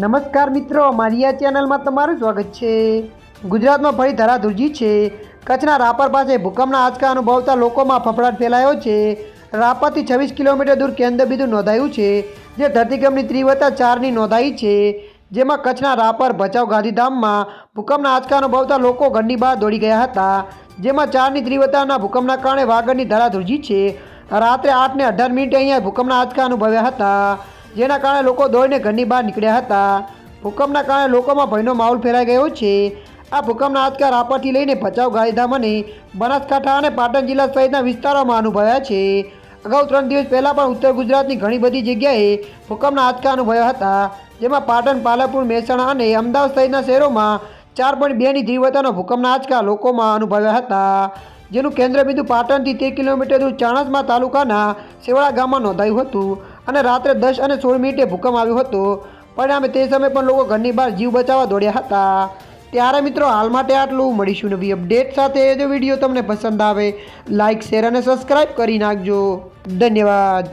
નમસ્કાર મિત્રો મારી આ ચેનલમાં તમારું સ્વાગત છે. ગુજરાતમાં ફરી ધરાધુરજી છે. કચ્છના રાપર પાસે ભૂકંપના આંચકા અનુભવતા લોકોમાં ફફડાટ ફેલાયો છે. રાપરથી છવ્વીસ કિલોમીટર દૂર કેન્દ્રબિંદુ નોંધાયું છે, જે ધરતીકંપની તીવ્રતા ચારની નોંધાઈ છે. જેમાં કચ્છના રાપર ભચાઉ ગાંધીધામમાં ભૂકંપના આંચકા અનુભવતા લોકો ઘરની બહાર દોડી ગયા હતા. જેમાં ચારની તીવ્રતાના ભૂકંપના કારણે વાગડની ધરાધુરજી છે. રાત્રે આઠને અઢાર મિનિટે અહીંયા ભૂકંપના આંચકા અનુભવ્યા હતા. જેના કારણે લોકો દોડીને ઘરની બહાર નીકળ્યા હતા. ભૂકંપના કારણે લોકોમાં ભયનો માહોલ ફેલાઈ ગયો છે. આ ભૂકંપના આંચકા રાપરથી લઈને ભચાઉ, ગાંધીધામ અને બનાસકાંઠા અને પાટણ જિલ્લા સહિતના વિસ્તારોમાં અનુભવ્યા છે. અગાઉ ત્રણ દિવસ પહેલાં પણ ઉત્તર ગુજરાતની ઘણી બધી જગ્યાએ ભૂકંપના આંચકા અનુભવ્યા હતા. જેમાં પાટણ, પાલનપુર, મહેસાણા અને અમદાવાદ સહિતના શહેરોમાં ચાર પોઈન્ટ બેની તીવ્રતાનો ભૂકંપના આંચકા લોકોમાં અનુભવ્યા હતા. જેનું કેન્દ્રબિંદુ પાટણથી તેર કિલોમીટર દૂર ચાણસમા તાલુકાના સેવાળા ગામમાં નોંધાયું હતું. અને રાત્રે દસ અને સોળ મિનિટે ભૂકંપ આવ્યો હતો. પરિણામે તે સમયે પણ લોકો ઘરની બહાર જીવ બચાવવા દોડ્યા હતા. ત્યારે મિત્રો, હાલ માટે આટલું. મળીશું નવી અપડેટ સાથે. જો વીડિયો તમને પસંદ આવે લાઇક શેર અને સબસ્ક્રાઈબ કરી નાખજો. ધન્યવાદ.